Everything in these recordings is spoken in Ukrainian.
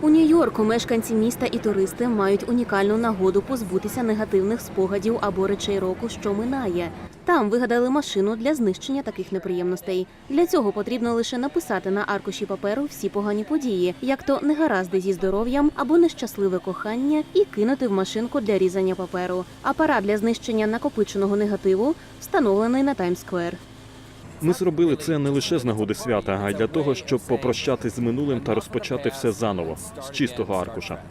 У Нью-Йорку мешканці міста і туристи мають унікальну нагоду позбутися негативних спогадів або речей року, що минає. Там вигадали машину для знищення таких неприємностей. Для цього потрібно лише написати на аркуші паперу всі погані події, як то негаразди зі здоров'ям або нещасливе кохання, і кинути в машинку для різання паперу. Апарат для знищення накопиченого негативу встановлений на Таймс-сквер. Ми зробили це не лише з нагоди свята, а й для того, щоб попрощатись з минулим та розпочати все заново з чистого аркуша.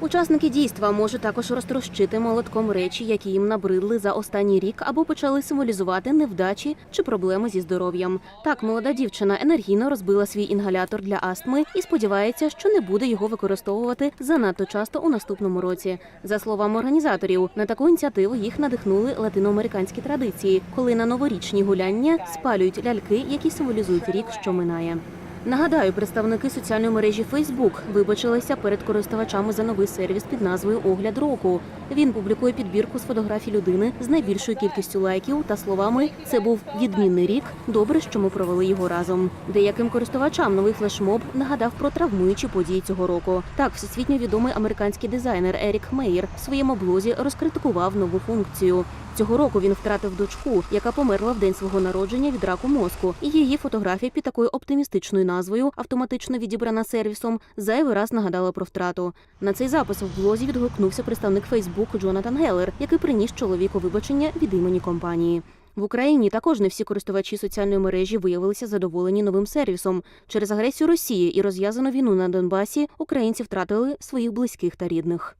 Учасники дійства можуть також розтрощити молотком речі, які їм набридли за останній рік або почали символізувати невдачі чи проблеми зі здоров'ям. Так, молода дівчина енергійно розбила свій інгалятор для астми і сподівається, що не буде його використовувати занадто часто у наступному році. За словами організаторів, на таку ініціативу їх надихнули латиноамериканські традиції, коли на новорічні гуляння спалюють ляльки, які символізують рік, що минає. Нагадаю, представники соціальної мережі Facebook вибачилися перед користувачами за новий сервіс під назвою Огляд року. Він публікує підбірку з фотографій людини з найбільшою кількістю лайків та словами Це був відмінний рік. Добре, що ми провели його разом. Деяким користувачам новий флешмоб нагадав про травмуючі події цього року. Так, всесвітньо відомий американський дизайнер Ерік Мейер в своєму блозі розкритикував нову функцію. Цього року він втратив дочку, яка померла в день свого народження від раку мозку. І її фотографія під такою оптимістичною назвою, автоматично відібрана сервісом, зайвий раз нагадала про втрату. На цей запис в блозі відгукнувся представник Фейсбук Джонатан Геллер, який приніс чоловіку вибачення від імені компанії. В Україні також не всі користувачі соціальної мережі виявилися задоволені новим сервісом. Через агресію Росії і розв'язану війну на Донбасі українці втратили своїх близьких та рідних.